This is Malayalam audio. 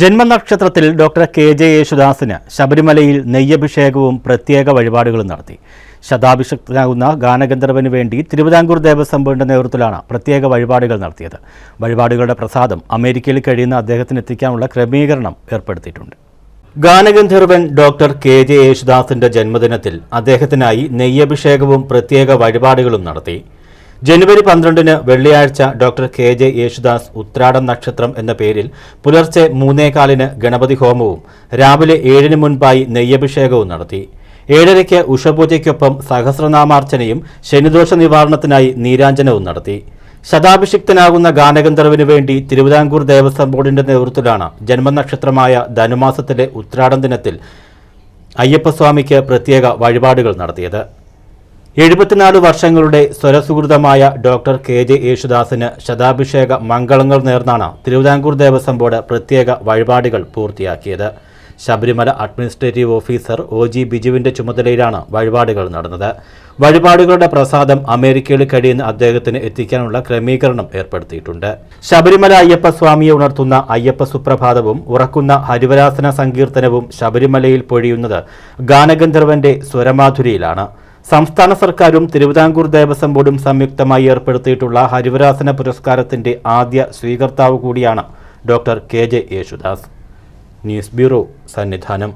ജന്മനക്ഷത്രത്തിൽ ഡോക്ടർ കെ ജെ യേശുദാസിന് ശബരിമലയിൽ നെയ്യഭിഷേകവും പ്രത്യേക വഴിപാടുകളും നടത്തി. ശതാഭിഷക്തനാകുന്ന ഗാനഗന്ധർവന് വേണ്ടി തിരുവിതാംകൂർ ദേവസ്വം ബോർഡിന്റെ നേതൃത്വത്തിലാണ് പ്രത്യേക വഴിപാടുകൾ നടത്തിയത്. വഴിപാടുകളുടെ പ്രസാദം അമേരിക്കയിൽ കഴിയുന്ന അദ്ദേഹത്തിന് എത്തിക്കാനുള്ള ക്രമീകരണം ഏർപ്പെടുത്തിയിട്ടുണ്ട്. ഗാനഗന്ധർവൻ ഡോക്ടർ കെ ജെ യേശുദാസിന്റെ ജന്മദിനത്തിൽ അദ്ദേഹത്തിനായി നെയ്യഭിഷേകവും പ്രത്യേക വഴിപാടുകളും നടത്തി. ജനുവരി പന്ത്രണ്ടിന് വെള്ളിയാഴ്ച doctor K J Yesudas Uthradam നക്ഷത്രം എന്ന പേരിൽ പുലർച്ചെ മൂന്നേകാലിന് ഗണപതി ഹോമവും രാവിലെ ഏഴിന് മുൻപായി നെയ്യഭിഷേകവും നടത്തി. ഏഴരയ്ക്ക് ഉഷപൂജയ്ക്കൊപ്പം സഹസ്രനാമാർച്ചനയും ശനിദോഷ നിവാരണത്തിനായി നീരാഞ്ജനവും നടത്തി. ശതാഭിഷിക്തനാകുന്ന ഗാനഗന്ധർവിനു വേണ്ടി തിരുവിതാംകൂർ ദേവസ്വം ബോർഡിന്റെ നേതൃത്വത്തിലാണ് ജന്മനക്ഷത്രമായ ധനുമാസത്തിലെ ഉത്രാടം ദിനത്തിൽ അയ്യപ്പസ്വാമിക്ക് പ്രത്യേക വഴിപാടുകൾ നടത്തിയത്. എഴുപത്തിനാല് വർഷങ്ങളുടെ സ്വരസുഹൃതമായ ഡോക്ടർ കെ ജെ യേശുദാസിന് ശതാഭിഷേക മംഗളങ്ങൾ നേർന്നാണ് തിരുവിതാംകൂർ ദേവസ്വം ബോർഡ് പ്രത്യേക വഴിപാടുകൾ പൂർത്തിയാക്കിയത്. Sabarimala administrative officer O G ബിജുവിന്റെ ചുമതലയിലാണ് വഴിപാടുകൾ നടന്നത്. വഴിപാടുകളുടെ പ്രസാദം അമേരിക്കയിൽ കഴിയുന്ന അദ്ദേഹത്തിന് എത്തിക്കാനുള്ള ക്രമീകരണം ഏർപ്പെടുത്തിയിട്ടുണ്ട്. ശബരിമല അയ്യപ്പ സ്വാമിയെ ഉണർത്തുന്ന അയ്യപ്പ സുപ്രഭാതവും ഉറക്കുന്ന ഹരിവരാസന സങ്കീർത്തനവും ശബരിമലയിൽ പൊഴിയുന്നത് ഗാനഗന്ധർവന്റെ സ്വരമാധുരിയിലാണ്. സംസ്ഥാന സർക്കാരും തിരുവിതാംകൂർ ദേവസ്വം ബോർഡും സംയുക്തമായി ഏർപ്പെടുത്തിയിട്ടുള്ള ഹരിവരാസന പുരസ്കാരത്തിന്റെ ആദ്യ സ്വീകർത്താവ് കൂടിയാണ് doctor K J Yesudas. News bureau Sannidhanam.